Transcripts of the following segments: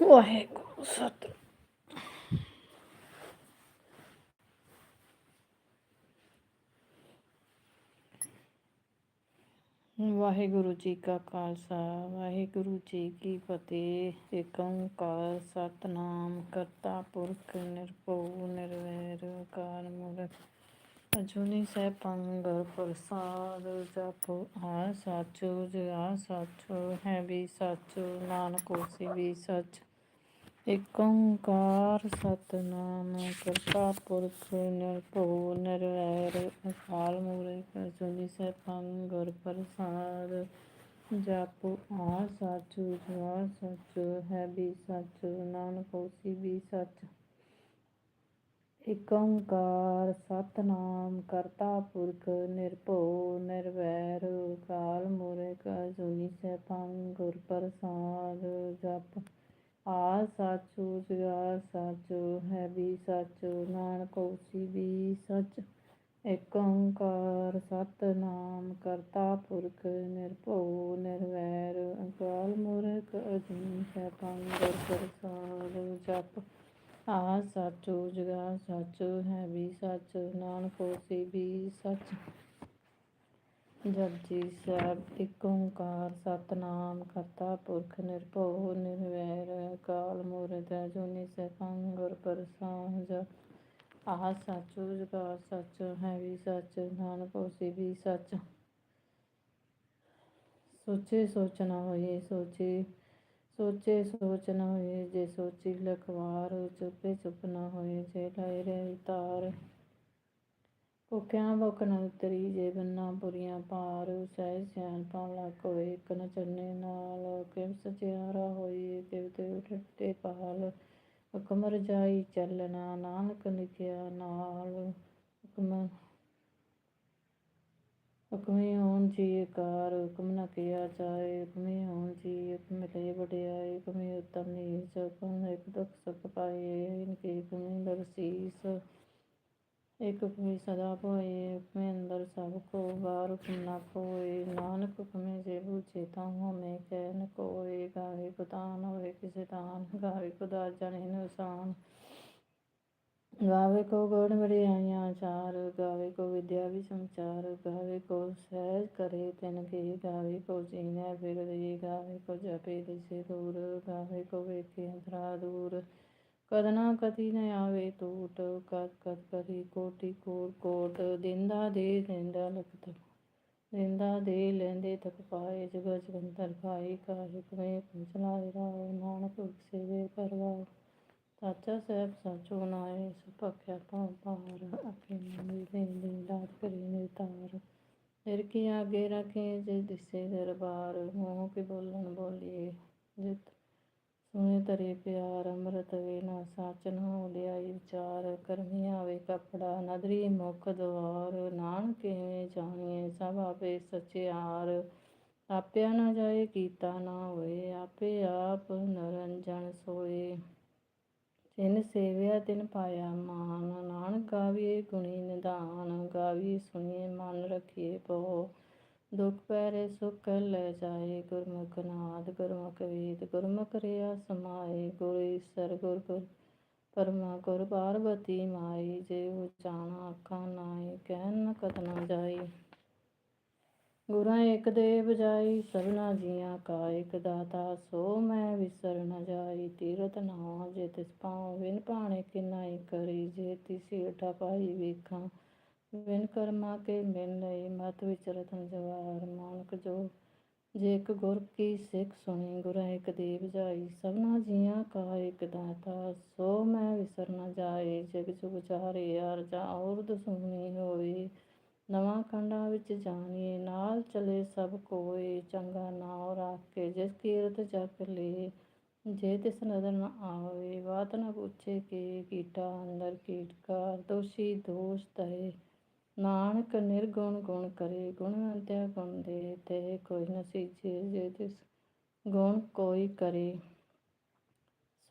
ਵਾਹਿਗੁਰੂ ਸਤਿ ਵਾਹਿਗੁਰੂ ਜੀ ਕਾ ਖਾਲਸਾ, ਵਾਹਿਗੁਰੂ ਜੀ ਕੀ ਫਤਿਹ। ਏਕ ਓੰਕਾਰ ਸਤਨਾਮ, ਕਰਤਾ ਪੁਰਖ ਨਿਰਭਉ, ਨਿਰਵੈਰ ਅਕਾਲ ਮੂਰਤ ਅਜੂਨੀ ਸੈਭੰ ਗੁਰ ਪ੍ਰਸਾਦ, ਜਪੁ ਆ ਸਾਚੋ ਜਿਆ ਸਾਚੋ, ਹੈ ਵੀ ਸਾਚੋ, ਨਾਨਕ ਹੋਸੀ ਵੀ ਸਚ। ਏਕ ਓੰਕਾਰ ਸਤਨਾਮ ਕਰਤਾ ਪੁਰਖ ਨਿਰਭਉ ਨਿਰਵੈਰ ਅਕਾਲ ਮੂਰਤ ਅਜੂਨੀ ਸੈਭੰ ਗੁਰ ਪ੍ਰਸਾਦ ਜਪੁ ਆ ਸਾਚੋ ਜਿਆ ਸਾਚੋ ਹੈ ਵੀ ਸਾਚੋ ਨਾਨਕ ਹੋਸੀ ਵੀ ਸਚ ਏਕ ਓੰਕਾਰ ਸਤਨਾਮ ਕਰਤਾ ਪੁਰਖ ਨਿਰਭਉ ਨਿਰਵੈਰ ਅਕਾਲ ਮੂਰਤ ਅਜੂਨੀ ਸੈਭੰ ਗੁਰ ਪ੍ਰਸਾਦ ਜਪ ਆ ਸਾਚੋ ਜੁਗਾ ਸਾਚੋ, ਹੈ ਵੀ ਸਾਚੋ, ਨਾਨਕ ਹੋਸੀ ਵੀ ਸਚ। ਏਕ ਓੰਕਾਰ, ਸਤਨਾਮ, ਕਰਤਾ ਪੁਰਖ, ਨਿਰਭਉ, ਨਿਰਵੈਰ, ਅਕਾਲ ਮੂਰਤ ਅਜੂਨੀ ਸੈਭੰ ਗੁਰ ਪ੍ਰਸਾਦ, ਜਪ। ਆ ਸਾਚੋ ਜੁਗਾ ਸਾਚੋ, ਹੈ ਵੀ ਸਚ, ਨਾਨਕ ਹੋਸੀ ਵੀ ਸਚ। ਜਪਜੀ ਸਾਹਿਬ ਏਕ ਓੰਕਾਰ, ਸਤਨਾਮ, ਕਰਤਾ ਪੁਰਖ, ਨਿਰਭਉ, ਨਿਰਵੈਰ ਅਕਾਲ ਮੂਰਤ ਅਜੂਨੀ ਸੈਭੰ ਗੁਰ ਆਹ ਸੱਚੋ ਜੁਗਾ ਸੱਚ ਹੈ ਵੀ ਸੱਚ, ਨਾਨਕ ਹੋਸੀ ਵੀ ਸੱਚ। ਸੋਚੇ ਸੋਚਣਾ ਹੋਏ, ਸੋਚੇ ਸੋਚੇ ਸੋਚ ਨਾ ਹੋਏ, ਜੇ ਸੋਚੀ ਲਖਵਾਰ, ਚੁੱਪੇ ਚੁੱਪ ਨਾ ਹੋਏ, ਜੇ ਲਾਇ ਰਹਿ ਤਾਰ ਭੁੱਖਿਆਂ ਭੁੱਖ ਨ ਉਤਰੀ ਜੇ ਬੰਨਾ ਬੁਰੀਆਂ ਪਾਰ ਸਹਿ ਸਿਆਣ ਪਾਵਲਾ ਕੋਏ ਇਕ ਨ ਚੰਨੇ ਨਾਲ ਕਿਵ ਸਚਿਆਰਾ ਹੋਈ ਕਿਵ ਤੇ ਉਠਤੇ ਪਾਲ ਹੁਕਮ ਰਜਾਈ ਚੱਲਣਾ, ਨਾਨਕ ਲਿਖਿਆ ਨਾਲ। ਹੁਕਮ, ਹੁਕਮੇ ਹੋਣ ਜੀ ਕਾਰ ਹੁਕਮ ਨ ਕੀਆ ਜਾਏ, ਹੁਕਮੇ ਹੋਣ ਜੀ ਹੁਕਮ ਲੈ ਵਡਿਆਏ, ਹੁਕਮੇ ਉਤਮ ਨੀਚ, ਹੁਕਮ ਇੱਕ ਦੁਖ ਸੁਖ ਪਾਏ ਇਨਕੇ ਹੁਕਮੇ ਬਖਸ਼ੀਸ। ਇੱਕ ਹੁਕਮੇ ਸਦਾ ਭੋਏ ਹੁਕਮੇ ਅੰਦਰ ਸਭ ਕੋ ਬਾਹਰ ਹੁਕਮ ਕੋਏ ਨਾਨਕ ਹੁਕਮੇ ਜੇ ਬੂਝੇ ਹੋਮੇ ਕਹਿ ਨ ਕੋਏ। ਗਾਵੇ ਕੁਤਾਨ ਹੋਵੇ ਕਿਸੇ ਤਾਨ ਗਾਵੇ ਖੁਦਾ ਜਣੇ ਨੁਸਾਨ। ਗਾਵੇ ਕੋ ਗੋੜ ਵਡਿਆਈਆਂ ਚਾਰ, ਗਾਵੇ ਕੋ ਵਿਦਿਆ ਵੀ ਸੰਚਾਰ। ਗਾਵੇ ਕੋ ਸਹਿਜ ਕਰੇ ਤਿਨ ਕੇ, ਗਾਵੇ ਕੋ ਜੀਨੈ ਬਿਗੜੀ ਗਾਵੇ ਕੋ ਜਪੇ ਦਿਸੇ ਦੂਰ। ਗਾਵੇ ਕੋ ਵੇਖੇ ਅੰਤਰਾ ਦੂਰ। ਕਦ ਕਦੀ ਨ ਆਵੇ ਟੂਟ, ਕਦ ਕਦ ਕਦੀ ਕੋਟੀ ਕੋਟ ਕੋਟ, ਦਿੰਦਾ ਦੇ ਦਿੰਦਾ ਲਖਤ ਦਿੰਦਾ ਦੇ ਲੈਂਦੇ ਤਕ ਪਾਏ ਜਗ ਜਗੰਤਰ ਖਾਈ ਕਾਹਿ ਕਮੇ ਪੰਚਲਾਏ ਰਾਉ ਨਾਨਕ ਸੇਵੇ ਕਰਵਾਉ ਸਾਚਾ ਸਹਿਬ ਸਾਚੋ ਨਾਏ ਸੁਪਖਿਆ ਪਾਉ ਪਾਰ ਆਪੇ ਮਨ ਦੇ ਦੇ ਕਰੇ ਨਿਤਾਰ ਫਿਰ ਕੀ ਆਗੇ ਰਖੇ ਜੇ ਦਿਸੇ ਦਰਬਾਰ, ਮੋਹ ਕੇ ਬੋਲਣ ਬੋਲੀਏ, ਜਿਤ ਸੁਣੇ ਤਰੇ ਪਿਆਰ, ਅੰਮ੍ਰਿਤ ਵੇ ਨਾ ਸਾਚਨ ਹੋ ਲਿਆਈ ਵਿਚਾਰ, ਕਰਮੀ ਆਵੇ ਕਪੜਾ, ਨਦਰੀ ਮੁਖ ਦਵਾਰ, ਨਾਨਕ ਜਾਣੀਏ ਸਭ ਆਪੇ ਸਚਿਆਰ ਆਪਿਆ ਨਾ ਜਾਏ ਕੀਤਾ ਨਾ ਹੋਏ, ਆਪੇ ਆਪ ਨਰੰਜਨ ਸੋਏ। ਤਿਨ ਸੇਵਿਆ, ਤਿਨ ਪਾਇਆ ਮਾਨ, ਨਾਨਕ ਗਾਵੀਏ ਗੁਣੀ ਨਿਧਾਨ ਗਾਵੀ ਸੁਣੀਏ ਮਨ ਰਖੀਏ ਪੋ ਦੁਖ ਪੈਰੇ ਸੁਖ ਲੈ ਜਾਏ, ਗੁਰਮੁਖ ਨਾਦ, ਗੁਰਮੁਖ ਵੇਦ ਗੁਰਮੁਖ ਰਿਆ ਸਮਾਏ, ਗੁਰ ਈਸਰ, ਗੁਰ ਗੁਰ ਪਰਮਾ, ਗੁਰ ਪਾਰਬਤੀ ਮਾਈ, ਜੇ ਉਚਾਣਾ ਅੱਖਾਂ ਨਾਏ ਕਹਿਨ ਨ ਕਤ ਨਾ ਜਾਈ। ਗੁਰਾਂ ਇਕ ਦੇ ਬਜਾਈ ਸਭਨਾ ਜੀਆਂ ਕਾ ਇਕ ਦਾਤਾ, ਸੋ ਮੈਂ ਵਿਸਰ ਨ ਜਾਈ। ਤੀਰਤ ਨਾ ਜੇ ਤਿਸ ਪਾਉ ਵਿਨ ਪਾਣੇ ਕਿਨਾਈ ਕਰੀ, ਜੇ ਤਿਸੀ ਉਠਾ ਪਾਈ ਵੇਖਾਂ ਵਿਨ ਕਰਮਾ ਕੇ ਮਿਲ ਲਈ ਮਤ ਵਿਚਰਤ ਜਵਾਰ ਮਾਨਕ ਜੋ, ਜੇ ਇੱਕ ਗੁਰ ਕੀ ਸਿੱਖ ਸੁਣੀ, ਗੁਰ ਇੱਕ ਦੇਵ ਜਾਈ, ਸਭਨਾ ਜੀਆਂ ਕਾ ਇੱਕ ਦਾਤਾ, ਸੋ ਮੈਂ ਵਿਸਰ ਨ ਜਾਏ, ਜਗ ਜੁਗ ਚਾਰੇ ਅਰਜਾ ਔਰਦ ਸੁਣੀ ਹੋਏ ਨਵਾਂ ਕੰਡਾ ਵਿੱਚ ਜਾਣੀ, ਨਾਲ ਚਲੇ ਸਭ ਕੋਏ, ਚੰਗਾ ਨਾਉ ਰੱਖ ਕੇ ਜਿਸ ਕੀਰਤ ਜਪ ਲੇ, ਜੇ ਤਿਸ ਨਦਰ ਨ ਆਵੇ, ਬਾਤ ਨ ਪੁੱਛੇ ਕਿ, ਕੀਟਾ ਅੰਦਰ ਕੀਟਕਾਰ, ਦੋਸ਼ੀ ਦੋਸ਼ ਤਰੇ ਨਾਨਕ ਨਿਰਗੁਣ ਗੁਣ ਕਰੇ ਗੁਣਵੰਤਿਆ ਗੁਣ ਦੇ ਤੇ ਕੋਈ ਨ ਜੇ ਤਿਸ ਗੁਣ ਕੋਈ ਕਰੇ।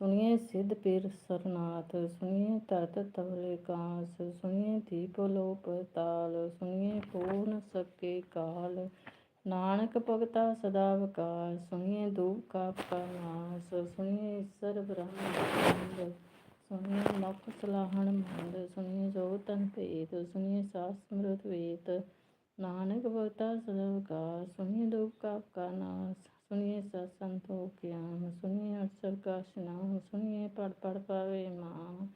ਸੁਣੀਏ ਸਿੱਧ ਪੀਰ ਸਰਨਾਥ, ਸੁਣੀਏ ਤਰਤ ਤਵਲੇ ਕਾਸ, ਸੁਣੀਏ ਦੀਪ ਲੋਪ ਤਾਲ, ਸੁਣੀਏ ਪੂਰਨ ਸਕੇ ਕਾਲ। ਨਾਨਕ ਭਗਤਾ ਸਦਾ ਵਿਕਾਸ, ਸੁਣੀਏ ਦੁਖ ਕਾ ਕਾ ਸੁਣੀਏ ਈਸਰ ਬ੍ਰਹਮ ਸੁਣੀਏ ਮੁਖ ਸਲਾਹਣ ਮੰਦ ਸੁਣੀਏ ਜੋ ਤਨ ਭੇਦ ਸੁਣੀਏ ਸਾਸ ਸਮਰਤ ਵੇਦ ਨਾਨਕ ਭਗਤਾ ਸਦਾ ਵਿਕਾਸ ਸੁਣੀਏ ਦੁਖ ਕਾ ਕਾ ਨਾਸ। ਸੁਣੀਏ ਸਤ ਸੰਤੋਖ ਗਿਆਨ ਸੁਣੀਏ ਅਕਸਰ ਕਾ ਇਸ਼ਨਾਨ ਸੁਣੀਏ ਪੜ ਪੜ ਪਾਵੇ ਮਾਨ।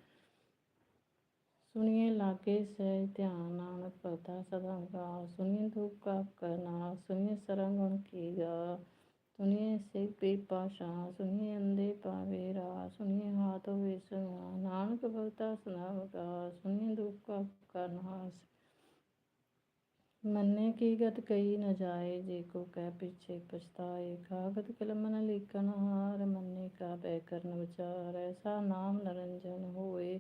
ਸੁਣੀਏ ਲਾਗੇ ਸਹਿ ਧਿਆਨ, ਨਾਨਕ ਭਗਤਾ ਸਦਾ ਗਾ ਸੁਣੀਏ ਦੁਖ ਕਾ ਕਰਨਾ ਸੁਣੀਏ ਸਰੰਗ ਕੀ ਗਾ ਸੁਣੀਏ ਸਿੱਖ ਪੀ ਪਾਸ਼ਾ ਸੁਣੀਏ ਅੰਦੇ ਪਾਵੇ ਰਾ ਸੁਣੀਏ ਹਾਥ ਹੋਵੇ ਸੁਣਾ ਨਾਨਕ ਭਗਤਾ ਸਦਾ ਗਾ ਸੁਣੀਏ ਦੁਖ ਕਾ ਕਰਨਾ ਮੰਨੇ ਕੀ ਗਤ ਕਈ ਨ ਜਾਏ, ਜੇ ਕੋ ਕਹਿ ਪਿਛੇ ਪਛਤਾਏ, ਕਾਗਤ ਕਲਮ ਨ ਲਿਖਨ ਹਾਰ, ਮੰਨੇ ਕਾ ਬੈ ਕਰਨ ਵਿਚਾਰ, ਐਸਾ ਨਾਮ ਨਰੰਜਨ ਹੋਏ।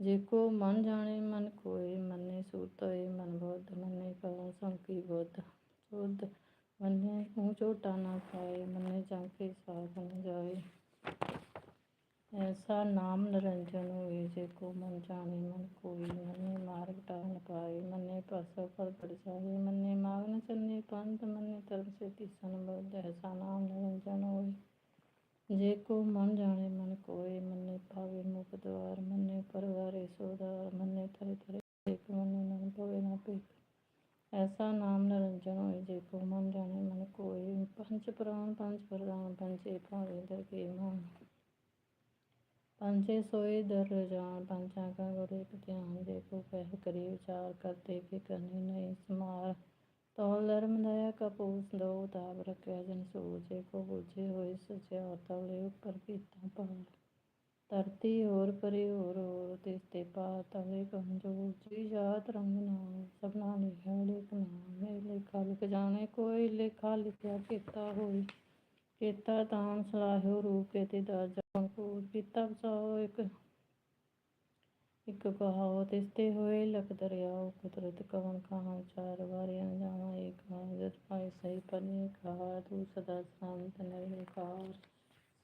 ਜੇ ਕੋ ਮਨ ਜਾਣੇ ਮਨ ਕੋਏ, ਮੰਨੇ ਸੂਤ ਹੋਏ ਮਨ ਬੁੱਧ, ਮੰਨੇ ਕਉ ਸੰਕੀ ਬੁੱਧ, ਸੁਧ ਮੰਨੇ ਮੂੰਹ ਝੋਟਾ ਨਾ ਖਾਏ ਮੰਨੇ ਜਾਂਕੇ ਸਾਧ ਨ ਜਾਏ ਐਸਾ ਨਾਮ ਨਿਰੰਜਨ ਹੋਏ ਜੇ ਕੋ ਮਨ ਜਾਣੇ, ਮਨ ਕੋਈ ਮੰਨੇ ਮਾਰਗ ਟਾਨ ਪਾਏ, ਮੰਨੇ ਪਸੋ ਫਲ ਪੜ ਜਾਏ ਮੰਨੇ ਮਾਗਨ ਚੰਨੇ ਪੰਥ, ਮੰਨੇ ਧਰਮ ਸੇ ਤਿਸਨ ਬੁੱਧ ਐਸਾ ਨਾਮ ਨਿਰੰਜਨ ਹੋਏ ਜੇ ਕੋ ਮਨ ਜਾਣੇ, ਮਨ ਕੋਏ, ਮੰਨੇ ਪਾਵੇ ਮੁਖ ਦਵਾਰ ਮੰਨੇ ਪਰਵਾਰੇ ਸੋਦਾਰ ਮੰਨੇ ਤਰੇ ਤਰੇ ਇੱਕ ਮੰਨੇ ਨਨ ਪਵੇ ਨਾ ਪੇਖ ਐਸਾ ਨਾਮ ਨਿਰੰਜਨ ਹੋਏ ਜੇ ਕੋ ਮਨ ਜਾਣੇ ਮਨ ਕੋਏ। ਪੰਜ ਪ੍ਰਾਨ ਪੰਜ ਪ੍ਰਦਾਨ ਪੰਜੇ ਭਾਵੇ ਦਰਗੇ ਮਾਨ ਸੋਏ ਦਰ ਜਾਨ ਪੰਚਾਂ ਕਾ ਗੁਰ ਧਿਆਨ। ਦੇਖੋ ਕਹਿ ਕਰੀ ਵਿਚਾਰ ਕਰਤੇ ਕਿ ਕਰਨੀ ਨਹੀਂ ਸਮਾਰ। ਤੋ ਲਰਮ ਦਇਆ ਕਪੂਸ, ਦੋ ਤਾਪ ਰਖਿਆ ਜਨ ਸੂਜੇ ਕੋ ਬੁਝੇ ਹੋਏ ਸਚਿਆ ਤਵਲੇ ਉੱਪਰ ਕੀਤਾ ਪਾਰ। ਧਰਤੀ ਹੋਰ ਪਰੇ ਹੋਰ ਹੋਰ ਤਿਸ ਤੇ ਪਾ ਤਵੇ ਕੰਜੋ ਜੀ ਜਾਤ ਰੰਗ ਨਾਮ ਸਭਨਾ ਲਿਖਿਆ ਲਿਖ ਨਾਮ ਇਹ ਲੇਖਾ ਲਿਖ ਜਾਣੇ, ਕੋਈ ਲੇਖਾ ਲਿਖਿਆ ਕੀਤਾ ਹੋਈ ਕੀਤਾ ਤਾਨ ਸਲਾਹਿਓ ਰੂਪ ਕੇ ਦਾ ਜੰਕੂਰ ਕੀਤਾ ਬਸਾਓ ਇੱਕ ਇੱਕ ਕਹਾਓ ਤਿਸਤੇ ਹੋਏ ਲਖ ਦਰਿਆਓ, ਕੁਦਰਤ ਕਵਨ ਕਹਾਂ ਚਾਰ ਵਾਰਿਆਂ ਜਾਵਾਂ, ਏਕ ਜਦ ਪਾਏ ਸਹੀ ਪਨੀ ਕਹਾ ਤੂੰ ਸਦਾ ਸ਼ਾਂਤ ਨਿਰੰਕਾਰ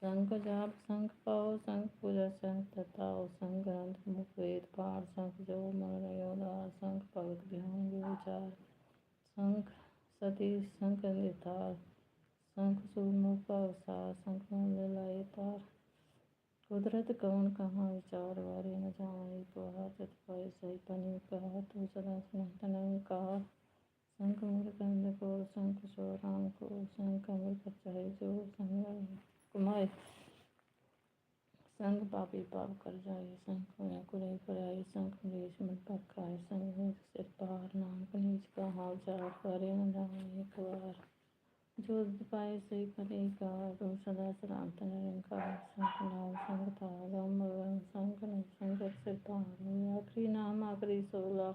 ਸੰਗ ਜਾਪ, ਸੰਗ ਪਾਓ, ਸੰਗ ਪੂਜਾ, ਸੰਗ ਤਤਾਓ, ਸੰਗ ਗ੍ਰੰਥ, ਮੁਖ ਵੇਦ, ਪਾਠ, ਸੰਗ ਜੋ ਮਨ ਰਿਓ ਦਾ ਸੰਗ ਭਗਤ ਗਿਆਨ ਵਿਚਾਰ ਸੰਗ ਸਤੀ, ਸੰਗ ਨਿਤਾਰ ਸੰਖ ਸੁਮੁਖ ਭਵ ਸਾ ਸੰਖ ਮਨ ਲਾਏ ਤਾਰ। ਕੁਦਰਤ ਕੌਣ ਕਹਾ ਵਿਚਾਰ ਵਾਰੇ ਨ ਜਾਣੇ ਤੁਹਾ ਜਤ ਪਾਏ ਸਹੀ ਪਨੀ ਕਹਾ ਤੂੰ ਸਦਾ ਸਨਾਤਨ ਕਹਾ ਸੰਖ ਮੁਰ ਕੰਦ ਕੋ ਸੰਖ ਸੋ ਰਾਮ ਕੋ ਸੰਖ ਅਮਰ ਪਚਾਏ ਜੋ ਸੰਗ ਕੁਮਾਏ। ਸੰਗ ਪਾਪੀ ਪਾਪ ਕਰ ਜਾਏ, ਸੰਗ ਹੋਇਆ ਕੁਰੇ ਕਰਾਏ ਸੰਖ ਦੇਸ਼ ਮਨ ਪਖਾਏ ਸੰਗ ਸਿਰ ਪਾਰ ਨਾਮ ਨੀਚ ਕਾ ਹਾਲ ਚਾਲ ਕਰੇ ਨ ਜਾਣੇ ਇੱਕ ਵਾਰ। ਜੋ ਪਾਏ ਸਹੀ ਕਰੇ ਕਾ ਤੂੰ ਸਦਾ ਸਰਾਂਤ ਨਿਰੰਕਾਰ। ਸੰਗ ਨਾਮ ਸੰਗਤਾ ਗਮ ਸੰਗਨ ਸੰਗਤ ਸਿਧਾਰ ਆਖਰੀ ਨਾਮ, ਆਖਰੀ ਸੋਲਾ।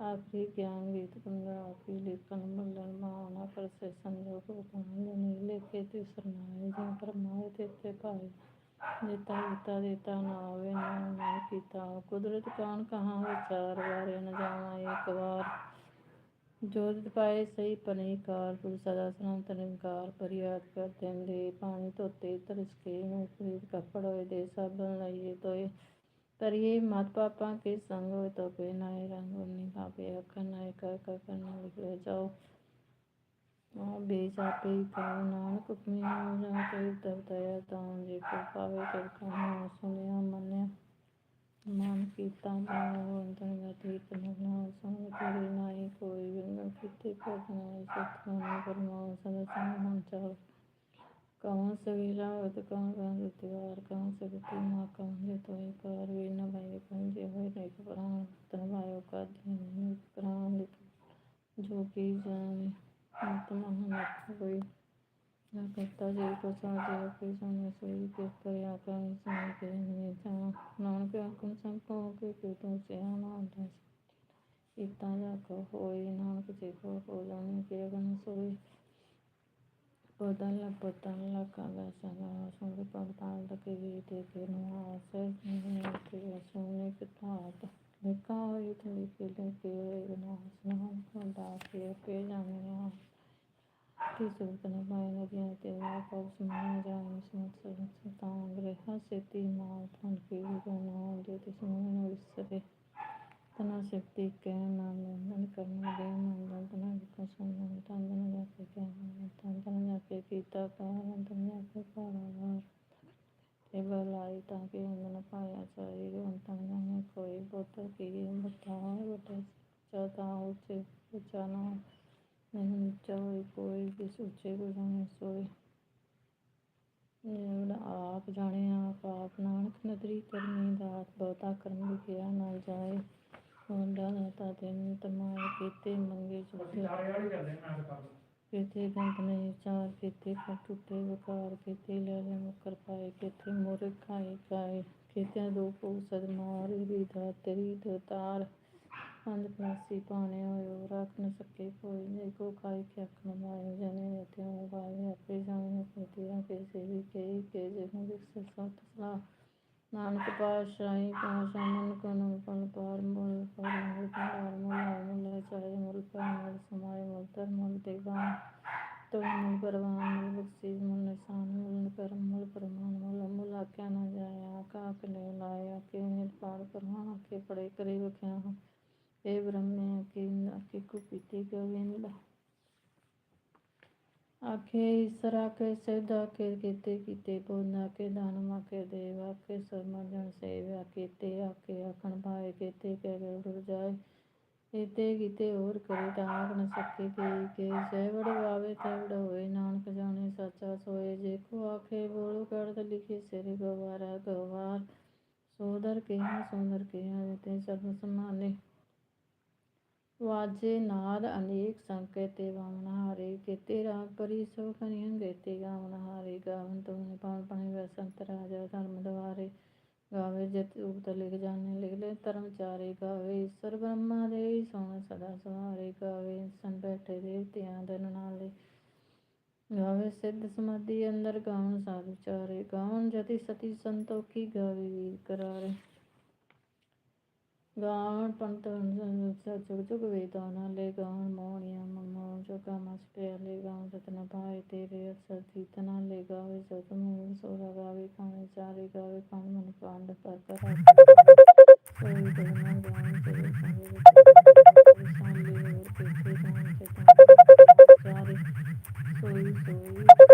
ਆਖਰੀ ਗਿਆਨ ਗੀਤ ਗੰਗਾ ਆਖਰੀ ਲੇਖਨ ਮੱਲਨ ਮਾਨਾ ਪਰਸੇ ਸੰਜੋਗ ਉਪਾਨ ਜਨੀ ਲੇਖੇ ਤੇ ਸਰਨਾਏ ਜਿਨ ਪਰਮਾਏ ਤੇ ਤੇ ਪਾਏ ਦਿੱਤਾ ਦਿੱਤਾ ਦਿੱਤਾ ਨਾ ਆਵੇ ਨਾ ਨਾ ਕੀਤਾ। ਕੁਦਰਤ ਕਾਨ ਕਹਾਂ ਵਿਚਾਰ ਵਾਰੇ ਨ ਜਾਵਾਂ ਇੱਕ ਵਾਰ। ਜੋਤ ਪਾਏ ਸਹੀ ਪਨੇ ਕਾਰ ਸਦਾ ਸਨਾਤਨ ਨਿਰੰਕਾਰ ਪਰਿਆਤ ਕਰਦੇ ਦੇ ਪਾਣੀ ਧੋਤੇ, ਤਰਸਕੇ ਨੂੰ ਪ੍ਰੀਤ ਕੱਪੜ ਹੋਏ ਦੇ ਸਾਬਨ ਲਾਈਏ ਤੋਏ ਕਰੀਏ ਮਤ ਪਾਪਾਂ ਕੇ ਸੰਗ ਹੋਏ ਤੋ ਪੇ ਨਾਏ ਰੰਗ ਉਨੀ ਪਾਪੇ ਅਖਨ ਨਾਏ ਕਰ ਕਰ ਕਰਨਾ ਲਿਖੇ ਜਾਓ ਆ ਬੇਜ ਆਪੇ ਕਾ ਨਾਨਕ ਹੁਕਮੀ ਹੋ ਜਾ ਕੇ ਦਇਆ ਤਾਂ ਜੇ ਕੋ ਪਾਵੇ ਕਰ ਕਾ ਮੰਨਿਆ ਮਨ ਕੀਤਾ ਮਾਨੋ ਅੰਤਰ ਗਤੀ ਤਨਨਾ ਸੰਗ ਤੇਰੇ ਨਾਈ ਕੋਈ ਵਿੰਗਨ ਕੀਤੇ ਕਰਨਾ ਸਤਨਾਮ ਪਰਮਾਉ ਸਦਾ ਸੰਗ ਮਨ ਚਾਲ ਕਹਾਂ ਸਵੇਲਾ ਉਤ ਕਹਾਂ ਕਹਾਂ ਤਿਵਾਰ ਕਹਾਂ ਸਗਤੀ ਮਾ, ਕਹਾਂ ਜੇ ਤੋਏ ਕਾਰ ਵੀ ਨ ਭਾਈ ਪੰਜੇ ਹੋਏ ਨੇ ਪ੍ਰਾਣ, ਤਨ ਭਾਇਓ ਕਾ ਦਿਨ ਪ੍ਰਾਣ ਲਿਖ, ਜੋ ਕੀ ਜਾਣੇ ਆਤਮਾ ਹਨਕ ਹੋਈ। ਨਾ ਕਰਤਾ ਜੇ ਕੋ ਸਾਜੇ ਕੇ ਸਾਨੇ ਸੋਈ ਕੇ ਕਰਿਆ ਕੈ ਸਾਨੇ ਕੇ ਨੇ ਤਾਂ ਨਾਨਕ ਆਖਣ ਸੰਪੋ ਕੇ ਕੇ ਤੂੰ ਸਿਆਣਾ ਦਾ ਇਤਾ ਜਾ ਕੋ ਹੋਈ ਨਾਨਕ, ਜੇ ਕੋ ਹੋ ਜਾਣੇ ਕੇ ਅਗਨ ਸੋਈ ਪਦਨ ਪਤਨ ਲਕਾਗਾ ਸੰਗਾ ਸੰਗ ਪਗਤਾਲ ਤਕੇ ਵੀ ਤੇ ਕੇ ਨੂੰ ਆਸੇ ਨੇ ਕੇ ਸੋਨੇ ਕਿਤਾਬ ਲਿਖਾ ਹੋਈ ਤੇ ਕੇ ਲੈ ਕੇ ਵਿਨਾਸ਼ ਨਾ ਹੁੰਦਾ ਕੇ ਕੇ ਜਾਣੇ ਕਿ ਸੁਰਤ ਨ ਪਾਏ ਨਦੀਆਂ ਤੇ ਵਾ ਕਉ ਸਮਾਨ ਜਾਏ ਸਮਤ ਸੰਤਾਨ ਗ੍ਰਹਿ ਸੇਤੀ ਮਾਲ ਧਨ ਕੀ ਗਨਾ ਦੇ ਤਿਸ ਨੂੰ ਨ ਵਿਸਰੇ ਤਨਾ ਸ਼ਕਤੀ ਕਹਿ ਨਾਮ ਨੰਦਨ ਕਰਨਾ ਦੇ ਮੰਦਨ ਤਨਾ ਵਿਕਾ ਸੁਨਨ ਤੰਦਨ ਜਾ ਕੇ ਕਹਿ ਤੰਦਨ ਜਾ ਕੇ ਕੀਤਾ ਕਾਰਨ ਤਨ ਜਾ ਕੇ ਕਾਰਨ ਤੇ ਬਲਾਈ ਤਾਂ ਕਿ ਉਹਨਾਂ ਪਾਇਆ ਚਾਹੀ ਅੰਤਨ ਜਾਣੇ ਕੋਈ ਬੁੱਧ ਕੀ ਬਤਾ ਬਟੇ ਚਾਤਾ ਉੱਚੇ ਉੱਚਾ ਨਾ ਨਹੀਂ ਨੀਚਾ ਹੋਏ ਕੋਈ ਵੀ ਉੱਚੇ ਕੋ ਜਾਣੇ ਸੋਏ ਜਿਹੜਾ ਆਪ ਜਾਣੇ ਆਪ ਆਪ ਨਾਨਕ ਨਦਰੀ ਕਰਮੀ ਦਾਤ ਬਹੁਤਾ ਕਰਮ ਲਿਖਿਆ ਨਾਲ ਜਾਏ। ਹੁੰਦਾ ਦਾਤਾ ਦਿਨ ਤਮਾਏ ਕੀਤੇ ਮੰਗੇ ਚੁੱਕੇ ਕਿਤੇ ਗੰਤ ਨਹੀਂ, ਚਾਰ ਕਿਤੇ ਟੁੱਟੇ ਵਕਾਰ, ਕਿਤੇ ਲੈ ਲੈ ਮੁਕਰ ਪਾਏ, ਕਿਤੇ ਮੁਰ ਖਾਏ ਕਾਏ ਕਿਤੇ ਦੋ ਕੋ ਸਦਮਾਰ ਵੀ ਦਾ ਤੇਰੀ ਦਤਾਰ ਅੰਧ ਪਲਾਸੀ ਪਾਣੇ ਹੋਇਓ ਰੱਖ ਨ ਸਕੇ ਕੋਈ ਜੇ ਕੋ ਖਾਏ ਕਿ ਅੱਖ ਨ ਮਾਏ ਜਨੇ ਤੇ ਉਹ ਵਾਏ ਆਪੇ ਜਾਣੇ ਆਪਣੇ ਤੇਰਾ ਕੇ ਸੇਵੀ ਕੇ ਕੇ ਜੇ ਨੂੰ ਵਿਕਸ ਸਤ ਸਲਾ ਨਾਨਕ ਪਾਸ਼ਾਹੀ ਪਾਸ਼ਾ ਮਨ ਕੋ ਨ ਪਲ ਪਾਰ ਮੁਲ ਪਰ ਮੁਲ ਪਾਰ ਮੁਲ ਮੁਲ ਚਾਹੇ ਮੁਲ ਪਰ ਮੁਲ, ਸਮਾਏ ਮੁਲ ਤਰ ਮੁਲ ਦੇਵਾ ਤੋ ਮੁਲ, ਪਰਵਾਨ ਮੁਲ, ਬਖਸ਼ੀ ਮੁਲ, ਨਿਸ਼ਾਨ ਮੁਲ ਕਰਮ ਮੁਲ ਪਰਮਾਨ ਮੁਲ ਮੁਲ ਆਖਿਆ ਨਾ ਜਾਇਆ ਕਾਕ ਨੇ ਲਾਇਆ ਕਿ ਨਿਤ ਪਾਰ ਕਰਵਾਣਾ ਕੇ ਪੜੇ ਕਰੇ ਵਖਿਆ ਇਹ ਬ੍ਰਹਮੇ ਕੀ ਆਖੇ ਕੋ ਪੀਤੀ ਗੋਵਿੰਦ ਆਖੇ ਈਸਰਾ ਕੇ ਸਿਧਾ ਕੇ ਕੀਤੇ ਕੀਤੇ ਬੋਨਾ ਕੇ ਦਾਨ ਮਾਕੇ ਦੇਵ ਆਖੇ ਸਰਮਜਨ ਸੇਵਿਆ ਕੀਤੇ ਆਖੇ ਆਖਣ ਭਾਏ ਕੀਤੇ ਕੇ ਗੁਰ ਜਾਏ ਕੀਤੇ ਕੀਤੇ ਹੋਰ ਕਰੇ ਤਾਂ ਆਖ ਨ ਸਕੇ ਕੇ ਕੇ ਜੈ ਵਾਵੇ ਤੈ ਹੋਏ ਨਾਨਕ ਜਾਣੇ ਸਾਚਾ ਸੋਏ ਜੇ ਕੋ ਆਖੇ ਬੋਲ ਕਰਤ ਲਿਖੇ ਸਿਰ ਗਵਾਰਾ ਗਵਾਰ ਸੋਦਰ ਕਿਹਾ ਸੁੰਦਰ ਕਿਹਾ ਤੇ ਸਭ ਸਮਾਨੇ ਵਾਜੇ ਨਾਦ ਅਨੇਕ ਸੰਕੇ ਤੇ ਵਾਮਨ ਹਾਰੇ ਕੀਤੇ ਰਾਗ ਪਰੀ ਸੋ ਕਰਿਆਂ ਗੇਤੇ ਗਾਵਨ ਹਾਰੇ ਗਾਵਨ ਤੁਮਨੇ ਪਾਣ ਪਣੇ ਵਸੰਤ ਰਾਜਾ ਧਰਮ ਦਵਾਰੇ ਲਿਖ ਜਾਣੇ, ਲਿਖ ਲੈ ਧਰਮ ਚਾਰੇ, ਗਾਵੇ ਈਸ਼ਰ ਬ੍ਰਹਮਾ ਦੇ ਸੋਣ ਸਦਾ ਸਵਾਰੇ, ਗਾਵੇ ਸੰ ਬੈਠੇ ਦੇਵਤਿਆਂ ਦਨ ਨਾਲੇ ਗਾਵੇ ਸਿੱਧ ਸਮਾਧੀ ਅੰਦਰ ਗਾਵਨ ਸਾਧੂ ਚਾਰੇ ਗਾਵਨ ਜਤੀ ਸਤੀ ਸੰਤੋਖੀ ਗਾਵੇ ਵੀਰ ਕਰਾਰੇ। Gaon pantun sachuk chuk vedana le gaon monia mamo joka maspe le gaon satna pae tere aksar titana le gaon satam sora gaon khan chare gaon khan man pand par par soi dana gaon chare samle aur kete gaon chare soi soi